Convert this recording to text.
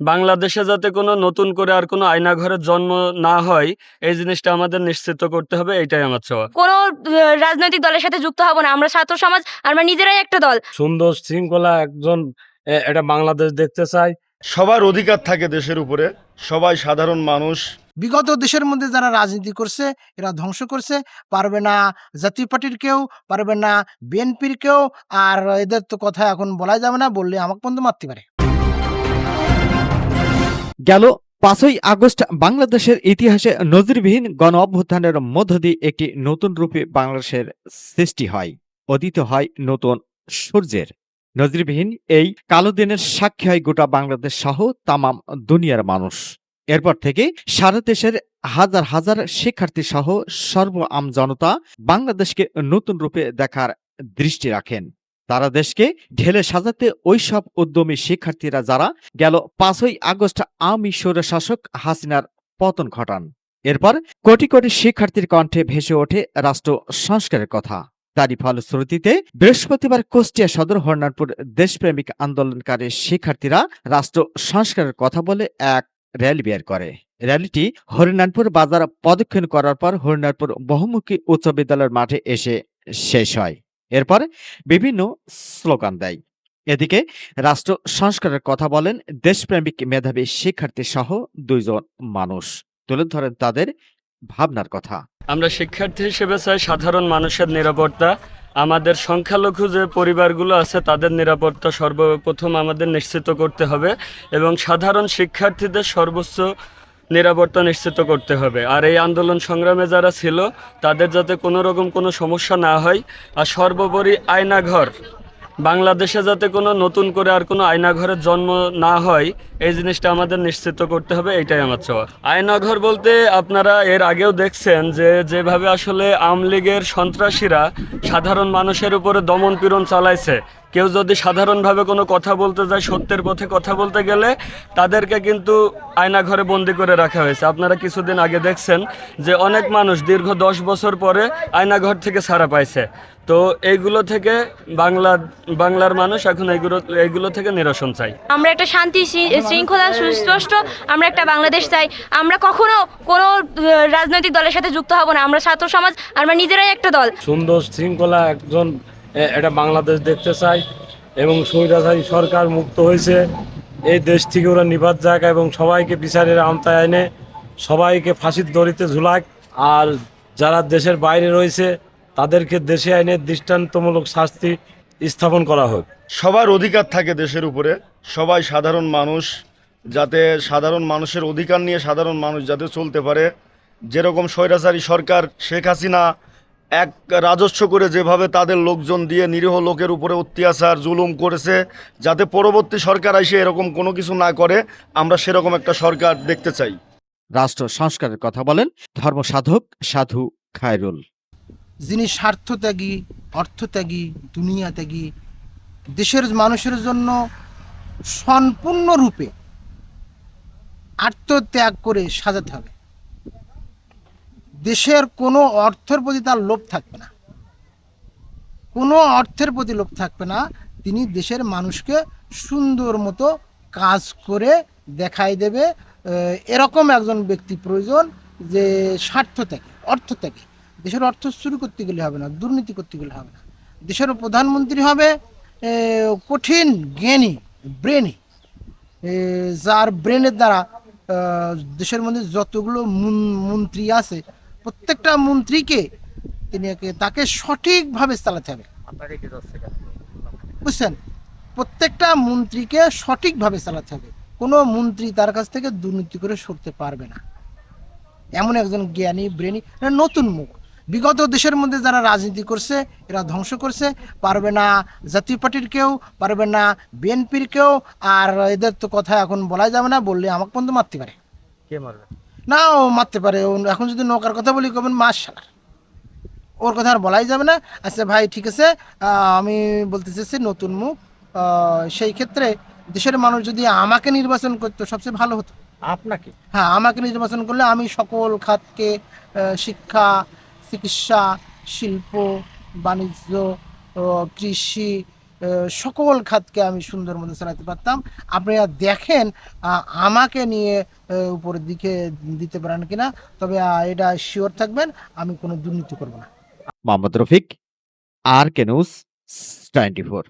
বাংলাদেশে যাতে কোনো নতুন করে আর কোনো আয়না ঘরের জন্ম না হয় এই জিনিসটা আমাদের নিশ্চিত করতে হবে এটাই আমার চাওয়া। কোনো রাজনৈতিক দলের সাথে যুক্ত হব না আমরা ছাত্র সমাজ আমরা নিজেরাই একটা দল। সুন্দর শৃঙ্খলা একজন এটা বাংলাদেশ দেখতে চাই সবার অধিকার থাকে দেশের উপরে সবাই সাধারণ মানুষ। বিগত দেশের মধ্যে যারা রাজনীতি করছে এরা ধ্বংস করছে পারবে না জাতীয় পার্টির কেউ পারবে না বিএনপির কেউ আর এদের তো কথা এখন বলা যাবে না বললে আমাকে পর্যন্ত মারতে পারে। গেল পাঁচই আগস্ট বাংলাদেশের ইতিহাসে নজিরবিহীন গণ অভ্যুত্থানের মধ্য দিয়ে একটি নতুন রূপে বাংলাদেশের সৃষ্টি হয় অদিত হয় নতুন সূর্যের। নজিরবিহীন এই কালো দিনের সাক্ষী হয় গোটা বাংলাদেশ সহ তামাম দুনিয়ার মানুষ। এরপর থেকে সারা দেশের হাজার হাজার শিক্ষার্থী সহ সর্ব আম জনতা বাংলাদেশকে নতুন রূপে দেখার দৃষ্টি রাখেন। তারা দেশকে ঢেলে সাজাতে ওইসব উদ্যমী শিক্ষার্থীরা যারা গেল পাঁচই আগস্ট আওয়ামী শাসক হাসিনার পতন ঘটান। এরপর কোটি কোটি শিক্ষার্থীর কণ্ঠে ভেসে ওঠে রাষ্ট্র সংস্কারের কথা। তারই ফলশ্রুতিতে বৃহস্পতিবার কুষ্টিয়া সদর হরনারপুর দেশপ্রেমিক আন্দোলনকারী শিক্ষার্থীরা রাষ্ট্র সংস্কারের কথা বলে এক র্যালি বের করে। র্যালিটি হরিনারপুর বাজার প্রদক্ষিণ করার পর হরিনারপুর বহুমুখী উচ্চ বিদ্যালয়ের মাঠে এসে শেষ হয়। এরপর বিভিন্ন স্লোগান দেয়। এদিকে রাষ্ট্র সংস্কারের কথা বলেন দেশপ্রেমিক মেধাবী শিক্ষার্থী সহ দুইজন মানুষ। তুলে ধরেন তাদের ভাবনার কথা। আমরা শিক্ষার্থী হিসেবে চাই সাধারণ মানুষের নিরাপত্তা। আমাদের সংখ্যালঘু যে পরিবারগুলো আছে তাদের নিরাপত্তা সর্বপ্রথম আমাদের নিশ্চিত করতে হবে এবং সাধারণ শিক্ষার্থীদের সর্বোচ্চ নিরাপত্তা নিশ্চিত করতে হবে। আর এই আন্দোলন সংগ্রামে যারা ছিল, তাদের যাতে কোনো রকম কোনো সমস্যা না হয়, আর সর্বোপরি আয়নাঘর। বাংলাদেশে যাতে কোনো নতুন করে আর কোনো আয়নাঘরের জন্ম না হয়, এই জিনিসটা আমাদের নিশ্চিত করতে হবে, এটাই আমার চাওয়া। আয়নাঘর বলতে আপনারা এর আগেও দেখছেন যে, যেভাবে আসলে আওয়ামী লীগের সন্ত্রাসীরা সাধারণ মানুষের উপরে দমন পীড়ন চালাইছে। কেউ যদি সাধারণভাবে কোনো কথা বলতে যায়, সত্যের পথে কথা বলতে গেলে তাদেরকে কিন্তু আয়নাঘরে বন্দি করে রাখা হয়েছে। আপনারা কিছুদিন আগে দেখছেন যে, অনেক মানুষ দীর্ঘ দশ বছর পরে আয়নাঘর থেকে ছাড়া পাইছে। তো এইগুলো থেকে বাংলা বাংলার মানুষ এখন এইগুলো এইগুলো থেকে নিরসন চাই। আমরা একটা শান্তি শৃ- শৃঙ্খলা সুস্পষ্ট আমরা একটা বাংলাদেশ চাই। আমরা কখনো কোনো রাজনৈতিক দলের সাথে যুক্ত হব না। আমরা ছাত্র সমাজ আমরা নিজেরাই একটা দল। সুন্দর শৃঙ্খলা একজন এটা বাংলাদেশ দেখতে চাই এবং স্বৈরাচারী সরকার মুক্ত হয়েছে। এই দেশ থেকে ওরা নিবাদ যাক এবং সবাইকে বিচারের আওতায় এনে সবাইকে ফাঁসির দড়িতে ঝুলাক। আর যারা দেশের বাইরে রয়েছে তাদেরকে দেশে আইনের দৃষ্টান্তমূলক শাস্তি স্থাপন করা হোক। সবার অধিকার থাকে দেশের উপরে। সবাই সাধারণ মানুষ যাতে সাধারণ মানুষের অধিকার নিয়ে সাধারণ মানুষ যাতে চলতে পারে। যেরকম স্বৈরাচারী সরকার শেখ হাসিনা এক রাজস্ব করে যেভাবে তাদের লোকজন দিয়ে নিরীহ লোকের উপরে অত্যাচার জুলুম করেছে যাতে পরবর্তী সরকার এসে এরকম কোনো কিছু না করে আমরা সেরকম একটা সরকার দেখতে চাই। রাষ্ট্র সংস্কারের কথা বলেন ধর্মসাধক সাধু খায়রুল। যিনি স্বার্থত্যাগী, অর্থত্যাগী, দুনিয়াত্যাগী, দেশের মানুষের জন্য সম্পূর্ণরূপে আত্মত্যাগ করে সাজাতে হবে। দেশের কোনো অর্থের প্রতি তার লোভ থাকবে না। কোনো অর্থের প্রতি লোভ থাকবে না। তিনি দেশের মানুষকে সুন্দর মতো কাজ করে দেখাই দেবে। এরকম একজন ব্যক্তি প্রয়োজন যে স্বার্থ থেকে অর্থ থেকে দেশের অর্থ চুরি করতে গেলে হবে না, দুর্নীতি করতে গেলে হবে না। দেশের প্রধানমন্ত্রী হবে কঠিন জ্ঞানী, ব্রেনি যার ব্রেনের দ্বারা দেশের মধ্যে যতগুলো মন্ত্রী আছে, প্রত্যেকটা মন্ত্রীকে তিনি তাকে সঠিকভাবে চালাতে হবে। বুঝছেন? প্রত্যেকটা মন্ত্রীকে সঠিকভাবে চালাতে হবে। কোনো মন্ত্রী তার কাছ থেকে দুর্নীতি করে সরতে পারবে না। এমন একজন জ্ঞানী, ব্রেনি, নতুন মুখ। বিগত দেশের মধ্যে যারা রাজনীতি করছে এরা ধ্বংস করছে। পারবে না জাতীয় পার্টির কেউ পারবে না বিএনপির কেউ আর এদের তো কথা এখন বলা যাবে না বললে আমাকে পর্যন্ত মারতে পারে। কে মারবে? না ও মারতে পারে। এখন যদি নৌকার কথা বলি কবেন মাস সালার ওর কথা আর বলাই যাবে না। আচ্ছা ভাই ঠিক আছে। আমি বলতে চাইছি নতুন মুখ। সেই ক্ষেত্রে দেশের মানুষ যদি আমাকে নির্বাচন করতো সবচেয়ে ভালো হতো। আপনাকে? হ্যাঁ আমাকে নির্বাচন করলে আমি সকল খাতকে শিক্ষা চিকিৎসা, শিল্প, বাণিজ্য কৃষি সকল খাতকে আমি সুন্দর মতো চালাতে পারতাম। আপনারা দেখেন আমাকে নিয়ে উপরের দিকে দিতে পারেন কিনা, তবে এটা শিওর থাকবেন, আমি কোনো দুর্নীতি করব না। Mohammad Rafiq, R K news twenty four.